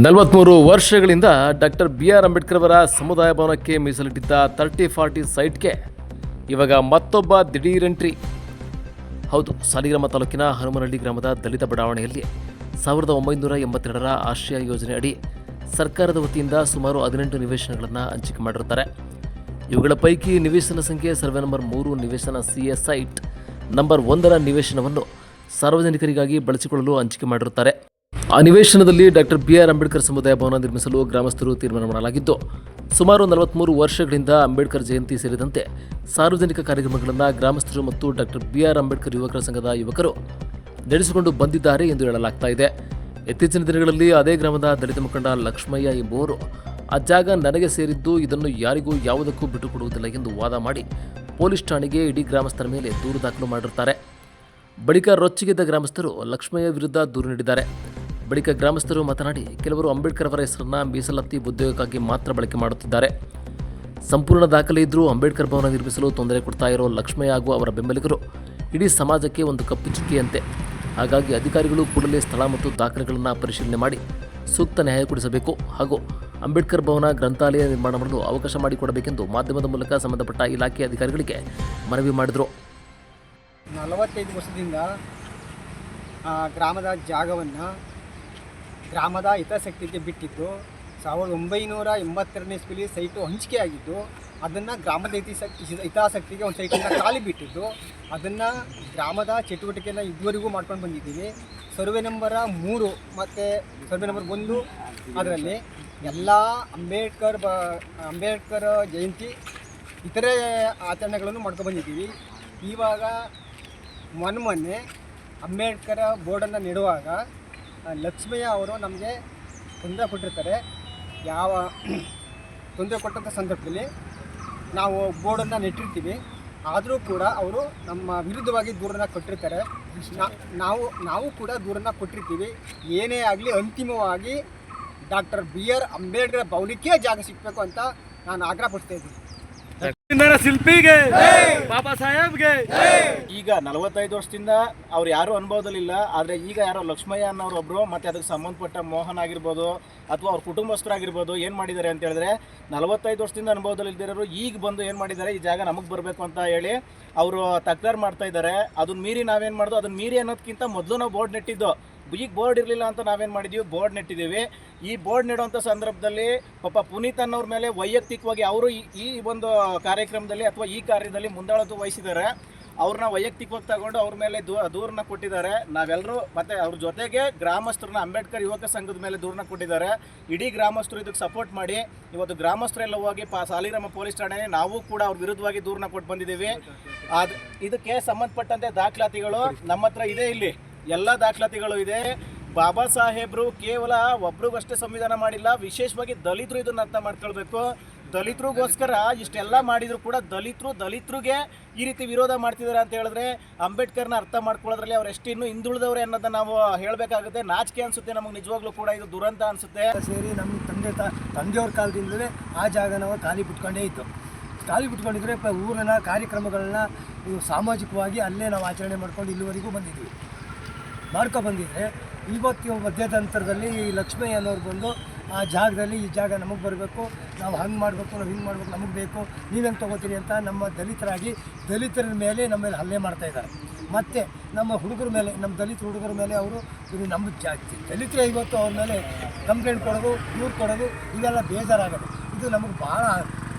ನಲವತ್ತ್ಮೂರು ವರ್ಷಗಳಿಂದ doctor B R Ambedkar ಅವರ ಸಮುದಾಯ ಭವನಕ್ಕೆ ಮೀಸಲಿಟ್ಟಿದ್ದ ತರ್ಟಿ ಫಾರ್ಟಿ ಸೈಟ್ಗೆ ಇವಾಗ ಮತ್ತೊಬ್ಬ ದಿಢೀರ್ ಎಂಟ್ರಿ. ಹೌದು, ಸಾಲಿಗ್ರಾಮ ತಾಲೂಕಿನ ಹನುಮನಹಳ್ಳಿ ಗ್ರಾಮದ ದಲಿತ ಬಡಾವಣೆಯಲ್ಲಿ ಸಾವಿರದ ಒಂಬೈನೂರ ಎಂಬತ್ತೆರಡರ ಆಶ್ರಯ ಯೋಜನೆ ಅಡಿ ಸರ್ಕಾರದ ವತಿಯಿಂದ ಸುಮಾರು ಹದಿನೆಂಟು ನಿವೇಶನಗಳನ್ನು ಹಂಚಿಕೆ ಮಾಡಿರುತ್ತಾರೆ. ಇವುಗಳ ಪೈಕಿ ನಿವೇಶನ ಸಂಖ್ಯೆ ಸರ್ವೆ ನಂಬರ್ ಮೂರು, ನಿವೇಶನ ಸಿ ಎಸ್ ಸೈಟ್, ನಂಬರ್ ಒಂದರ ನಿವೇಶನವನ್ನು ಸಾರ್ವಜನಿಕರಿಗಾಗಿ ಬಳಸಿಕೊಳ್ಳಲು ಹಂಚಿಕೆ ಮಾಡಿರುತ್ತಾರೆ. ಆ ನಿವೇಶನದಲ್ಲಿ ಡಾಕ್ಟರ್ ಬಿ ಆರ್ ಅಂಬೇಡ್ಕರ್ ಸಮುದಾಯ ಭವನ ನಿರ್ಮಿಸಲು ಗ್ರಾಮಸ್ಥರು ತೀರ್ಮಾನ ಮಾಡಲಾಗಿದ್ದು ಸುಮಾರು ನಲವತ್ತ್ಮೂರು ವರ್ಷಗಳಿಂದ ಅಂಬೇಡ್ಕರ್ ಜಯಂತಿ ಸೇರಿದಂತೆ ಸಾರ್ವಜನಿಕ ಕಾರ್ಯಕ್ರಮಗಳನ್ನು ಗ್ರಾಮಸ್ಥರು ಮತ್ತು ಡಾಕ್ಟರ್ ಬಿ ಆರ್ ಅಂಬೇಡ್ಕರ್ ಯುವಕರ ಸಂಘದ ಯುವಕರು ನಡೆಸಿಕೊಂಡು ಬಂದಿದ್ದಾರೆ ಎಂದು ಹೇಳಲಾಗ್ತಾ ಇದೆ. ಇತ್ತೀಚಿನ ದಿನಗಳಲ್ಲಿ ಅದೇ ಗ್ರಾಮದ ದಲಿತ ಮುಖಂಡ ಲಕ್ಷ್ಮಯ್ಯ ಎಂಬುವರು ಆ ಜಾಗ ನನಗೆ ಸೇರಿದ್ದು ಇದನ್ನು ಯಾರಿಗೂ ಯಾವುದಕ್ಕೂ ಬಿಟ್ಟುಕೊಡುವುದಿಲ್ಲ ಎಂದು ವಾದ ಮಾಡಿ ಪೊಲೀಸ್ ಠಾಣೆಗೆ ಇಡೀ ಗ್ರಾಮಸ್ಥರ ಮೇಲೆ ದೂರು ದಾಖಲು ಮಾಡಿರುತ್ತಾರೆ ಬಳಿಕ ರೊಚ್ಚಿಗೆದ್ದ ಗ್ರಾಮಸ್ಥರು ಲಕ್ಷ್ಮಯ್ಯ ವಿರುದ್ಧ ದೂರು ನೀಡಿದ್ದಾರೆ. ಬಳಿಕ ಗ್ರಾಮಸ್ಥರು ಮಾತನಾಡಿ, ಕೆಲವರು ಅಂಬೇಡ್ಕರ್ ಅವರ ಹೆಸರನ್ನ ಮೀಸಲಾತಿ ಉದ್ಯೋಗಕ್ಕಾಗಿ ಮಾತ್ರ ಬಳಕೆ ಮಾಡುತ್ತಿದ್ದಾರೆ. ಸಂಪೂರ್ಣ ದಾಖಲೆ ಇದ್ದರೂ ಅಂಬೇಡ್ಕರ್ ಭವನ ನಿರ್ಮಿಸಲು ತೊಂದರೆ ಕೊಡ್ತಾ ಇರೋ ಲಕ್ಷ್ಮಯ್ಯ ಹಾಗೂ ಅವರ ಬೆಂಬಲಿಗರು. ಇಡೀ ಸಮಾಜಕ್ಕೆ ಒಂದು ಕಪ್ಪು ಚುಕ್ಕಿಯಂತೆ. ಹಾಗಾಗಿ ಅಧಿಕಾರಿಗಳು ಕೂಡಲೇ ಸ್ಥಳ ಮತ್ತು ದಾಖಲೆಗಳನ್ನು ಪರಿಶೀಲನೆ ಮಾಡಿ ಸೂಕ್ತ ನ್ಯಾಯ ಕೊಡಿಸಬೇಕು ಹಾಗೂ ಅಂಬೇಡ್ಕರ್ ಭವನ ಗ್ರಂಥಾಲಯ ನಿರ್ಮಾಣ ಮಾಡಲು ಅವಕಾಶ ಮಾಡಿಕೊಡಬೇಕೆಂದು ಮಾಧ್ಯಮದ ಮೂಲಕ ಸಂಬಂಧಪಟ್ಟ ಇಲಾಖೆ ಅಧಿಕಾರಿಗಳಿಗೆ ಮನವಿ ಮಾಡಿದರು. ನಲವತ್ತೈದು ವರ್ಷದಿಂದ ಗ್ರಾಮದ ಜಾಗವನ್ನು ಗ್ರಾಮದ ಹಿತಾಸಕ್ತಿಗೆ ಬಿಟ್ಟಿದ್ದು ಸಾವಿರದ ಒಂಬೈನೂರ ಎಂಬತ್ತೆರಡನೇ ಇಸ್ವಿಲಿ ಸೈಟು ಹಂಚಿಕೆಯಾಗಿದ್ದು, ಅದನ್ನು ಗ್ರಾಮದ ಹಿತಾಸಕ್ತಿ ಹಿತಾಸಕ್ತಿಗೆ ಒಂದು ಸೈಟನ್ನು ಖಾಲಿ ಬಿಟ್ಟಿದ್ದು. ಅದನ್ನು ಗ್ರಾಮದ ಚಟುವಟಿಕೆಯನ್ನು ಇದುವರೆಗೂ ಮಾಡ್ಕೊಂಡು ಬಂದಿದ್ದೀವಿ. ಸರ್ವೆ ನಂಬರ ಮೂರು ಮತ್ತು ಸರ್ವೆ ನಂಬರ್ ಒಂದು ಅದರಲ್ಲಿ ಎಲ್ಲ ಅಂಬೇಡ್ಕರ್ ಬ, ಅಂಬೇಡ್ಕರ್ ಜಯಂತಿ ಇತರೆ ಆಚರಣೆಗಳನ್ನು ಮಾಡ್ಕೊಂಡು ಬಂದಿದ್ದೀವಿ. ಇವಾಗ ಮೊನ್ನೆ ಮೊನ್ನೆ ಅಂಬೇಡ್ಕರ ಬೋರ್ಡನ್ನು ನೆಡುವಾಗ ಲಕ್ಷ್ಮಯ್ಯ ಅವರು ನಮಗೆ ತೊಂದರೆ ಕೊಟ್ಟಿರ್ತಾರೆ. ಯಾವ ತೊಂದರೆ ಕೊಟ್ಟಂಥ ಸಂದರ್ಭದಲ್ಲಿ ನಾವು ಬೋರ್ಡನ್ನು ನೆಟ್ಟಿರ್ತೀವಿ. ಆದರೂ ಕೂಡ ಅವರು ನಮ್ಮ ವಿರುದ್ಧವಾಗಿ ದೂರನ್ನು ಕೊಟ್ಟಿರ್ತಾರೆ. ನಾವು ನಾವು ಕೂಡ ದೂರನ್ನು ಕೊಟ್ಟಿರ್ತೀವಿ. ಏನೇ ಆಗಲಿ ಅಂತಿಮವಾಗಿ ಡಾಕ್ಟರ್ ಬಿ ಆರ್ ಅಂಬೇಡ್ಕರ್ ಭವನಕ್ಕೆ ಜಾಗ ಸಿಗಬೇಕು ಅಂತ ನಾನು ಆಗ್ರಹಪಡಿಸ್ತಾ ಇದ್ದೀನಿ. ಶಿಲ್ಪಿಗೆ ಬಾಬಾ ಸಾಹೇಬ್ಗೆ. ಈಗ ನಲವತ್ತೈದು ವರ್ಷದಿಂದ ಅವ್ರು ಯಾರು ಅನುಭವದಲ್ಲಿಲ್ಲ ಆದ್ರೆ ಈಗ ಯಾರೋ ಲಕ್ಷ್ಮಯ್ಯ ಅನ್ನೋರು ಒಬ್ರು ಮತ್ತೆ ಅದಕ್ಕೆ ಸಂಬಂಧಪಟ್ಟ ಮೋಹನ್ ಆಗಿರ್ಬೋದು ಅಥವಾ ಅವ್ರ ಕುಟುಂಬಸ್ಥರಾಗಿರ್ಬೋದು ಏನ್ ಮಾಡಿದ್ದಾರೆ ಅಂತ ಹೇಳಿದ್ರೆ ನಲವತ್ತೈದು ವರ್ಷದಿಂದ ಅನುಭವದಲ್ಲಿ ಇದ್ದಿರೋರು ಈಗ ಬಂದು ಏನ್ ಮಾಡಿದ್ದಾರೆ ಈ ಜಾಗ ನಮಗೆ ಬರಬೇಕು ಅಂತ ಹೇಳಿ ಅವರು ತಕರಾರು ಮಾಡ್ತಾ ಇದ್ದಾರೆ. ಅದನ್ನ ಮೀರಿ ನಾವೇನ್ ಮಾಡೋದು ಅದನ್ನ ಮೀರಿ ಅನ್ನೋದಕ್ಕಿಂತ ಮೊದಲು ನಾವು ಬೋರ್ಡ್ ನೆಟ್ಟಿದ್ದು. ಈಗ ಬೋರ್ಡ್ ಇರಲಿಲ್ಲ ಅಂತ ನಾವೇನು ಮಾಡಿದ್ದೀವಿ ಬೋರ್ಡ್ ನೆಟ್ಟಿದ್ದೀವಿ. ಈ ಬೋರ್ಡ್ ನೆಡುವಂಥ ಸಂದರ್ಭದಲ್ಲಿ ಪಾಪ ಪುನೀತ್ ಅನ್ನೋರ ಮೇಲೆ ವೈಯಕ್ತಿಕವಾಗಿ ಅವರು ಈ- ಒಂದು ಕಾರ್ಯಕ್ರಮದಲ್ಲಿ ಅಥವಾ ಈ ಕಾರ್ಯದಲ್ಲಿ ಮುಂದಾಳತ್ವ ವಹಿಸಿದ್ದಾರೆ. ಅವ್ರನ್ನ ವೈಯಕ್ತಿಕವಾಗಿ ತಗೊಂಡು ಅವ್ರ ಮೇಲೆ ದೂ ದೂರನ್ನ ಕೊಟ್ಟಿದ್ದಾರೆ. ನಾವೆಲ್ಲರೂ ಮತ್ತೆ ಅವ್ರ ಜೊತೆಗೆ ಗ್ರಾಮಸ್ಥರನ್ನ ಅಂಬೇಡ್ಕರ್ ಯುವಕ ಸಂಘದ ಮೇಲೆ ದೂರನ್ನ ಕೊಟ್ಟಿದ್ದಾರೆ. ಇಡೀ ಗ್ರಾಮಸ್ಥರು ಇದಕ್ಕೆ ಸಪೋರ್ಟ್ ಮಾಡಿ, ಇವತ್ತು ಗ್ರಾಮಸ್ಥರೆಲ್ಲ ಹೋಗಿ ಪಾ, ಸಾಲಿಗ್ರಾಮ ಪೊಲೀಸ್ ಠಾಣೆ ನಾವು ಕೂಡ ಅವ್ರ ವಿರುದ್ಧವಾಗಿ ದೂರನ್ನ ಕೊಟ್ಟು ಬಂದಿದ್ದೀವಿ. ಅದು ಇದಕ್ಕೆ ಸಂಬಂಧಪಟ್ಟಂತೆ ದಾಖಲಾತಿಗಳು ನಮ್ಮ ಇದೆ ಇಲ್ಲಿ. ಎಲ್ಲ ದಾಖಲಾತಿಗಳು ಇದೆ. ಬಾಬಾ ಸಾಹೇಬ್ರು ಕೇವಲ ಒಬ್ರಿಗಷ್ಟೇ ಸಂವಿಧಾನ ಮಾಡಿಲ್ಲ, ವಿಶೇಷವಾಗಿ ದಲಿತರು ಇದನ್ನ ಅರ್ಥ ಮಾಡ್ಕೊಳ್ಬೇಕು. ದಲಿತರಿಗೋಸ್ಕರ ಇಷ್ಟೆಲ್ಲ ಮಾಡಿದ್ರು ಕೂಡ ದಲಿತರು ದಲಿತರಿಗೆ ಈ ರೀತಿ ವಿರೋಧ ಮಾಡ್ತಿದ್ದಾರೆ ಅಂತ ಹೇಳಿದ್ರೆ ಅಂಬೇಡ್ಕರ್ನ ಅರ್ಥ ಮಾಡ್ಕೊಳ್ಳೋದ್ರಲ್ಲಿ ಅವ್ರು ಎಷ್ಟು ಇನ್ನೂ ಹಿಂದುಳಿದವ್ರೆ ಅನ್ನೋದನ್ನ ನಾವು ಹೇಳಬೇಕಾಗುತ್ತೆ. ನಾಚಿಕೆ ಅನ್ಸುತ್ತೆ, ನಮಗೆ ನಿಜವಾಗ್ಲೂ ಕೂಡ ಇದು ದುರಂತ ಅನ್ಸುತ್ತೆ. ಸೇರಿ ನಮ್ಮ ತಂದೆ ತಂದೆಯವ್ರ ಕಾಲದಿಂದಲೇ ಆ ಜಾಗ ನಾವು ಖಾಲಿ ಬಿಟ್ಕೊಂಡೇ ಇತ್ತು. ಖಾಲಿ ಬಿಟ್ಕೊಂಡಿದ್ರೆ ಊರಿನ ಕಾರ್ಯಕ್ರಮಗಳನ್ನ ಸಾಮಾಜಿಕವಾಗಿ ಅಲ್ಲೇ ನಾವು ಆಚರಣೆ ಮಾಡ್ಕೊಂಡು ಇಲ್ಲಿವರೆಗೂ ಬಂದಿದ್ವಿ. ಮಾಡ್ಕೊ ಬಂದಿದ್ರೆ ಇವತ್ತು ಮಧ್ಯತಂತ್ರದಲ್ಲಿ ಈ ಲಕ್ಷ್ಮಯ್ಯ ಅನ್ನೋರು ಬಂದು ಆ ಜಾಗದಲ್ಲಿ ಈ ಜಾಗ ನಮಗೆ ಬರಬೇಕು, ನಾವು ಹಂಗೆ ಮಾಡಬೇಕು, ನಾವು ಹಿಂಗೆ ಮಾಡಬೇಕು, ನಮಗೆ ಬೇಕು ನೀವೇನು ತೊಗೋತೀರಿ ಅಂತ ನಮ್ಮ ದಲಿತರಾಗಿ ದಲಿತರ ಮೇಲೆ ನಮ್ಮ ಮೇಲೆ ಹಲ್ಲೆ ಮಾಡ್ತಾ ಇದ್ದಾರೆ. ಮತ್ತು ನಮ್ಮ ಹುಡುಗರ ಮೇಲೆ, ನಮ್ಮ ದಲಿತ ಹುಡುಗರ ಮೇಲೆ ಅವರು ಇದು ನಮ್ಮ ಜಾಸ್ತಿ ದಲಿತರೇ ಇವತ್ತು ಅವ್ರ ಮೇಲೆ ಕಂಪ್ಲೇಂಟ್ ಕೊಡೋದು, ದೂರು ಕೊಡೋದು ಇದೆಲ್ಲ ಬೇಜಾರಾಗೋದು. ಇದು ನಮಗೆ ಭಾಳ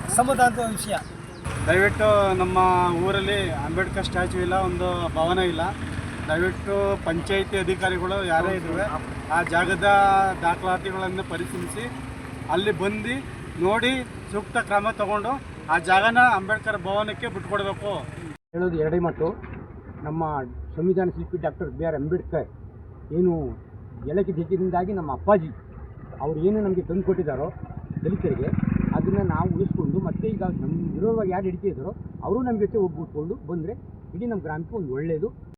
ಅಸಮಾಧಾನದ ವಿಷಯ. ದಯವಿಟ್ಟು ನಮ್ಮ ಊರಲ್ಲಿ ಅಂಬೇಡ್ಕರ್ ಸ್ಟ್ಯಾಚು ಇಲ್ಲ, ಒಂದು ಭವನ ಇಲ್ಲ. ದಯವಿಟ್ಟು ಪಂಚಾಯಿತಿ ಅಧಿಕಾರಿಗಳು ಯಾರೇ ಇದ್ದಾವೆ ಆ ಜಾಗದ ದಾಖಲಾತಿಗಳನ್ನು ಪರಿಶೀಲಿಸಿ, ಅಲ್ಲಿ ಬಂದು ನೋಡಿ ಸೂಕ್ತ ಕ್ರಮ ತಗೊಂಡು ಆ ಜಾಗನ ಅಂಬೇಡ್ಕರ್ ಭವನಕ್ಕೆ ಬಿಟ್ಕೊಡ್ಬೇಕು ಹೇಳೋದು ಎರಡೇ ಮಾತು. ನಮ್ಮ ಸಂವಿಧಾನ ಶಿಲ್ಪಿ ಡಾಕ್ಟರ್ ಬಿ ಆರ್ ಅಂಬೇಡ್ಕರ್ ಏನು ಎಲಕ್ಕೆ ಜಜ್ಜಿದಿಂದಾಗಿ ನಮ್ಮ ಅಪ್ಪಾಜಿ ಅವ್ರು ಏನು ನಮಗೆ ತಂದು ಕೊಟ್ಟಿದ್ದಾರೋ ದಲಿತರಿಗೆ, ಅದನ್ನು ನಾವು ಉಳಿಸ್ಕೊಂಡು ಮತ್ತೆ ಈಗ ನಮ್ಮ ವಿರೋಧವಾಗಿ ಯಾರು ಹಿಡಿತಿದ್ದಾರೋ ಅವರು ನಮ್ಮ ಜೊತೆ ಒಗ್ಗೂಡ್ಕೊಂಡು ಬಂದರೆ ಇಡೀ ನಮ್ಮ ಗ್ರಾಮಕ್ಕೆ ಒಂದು ಒಳ್ಳೆಯದು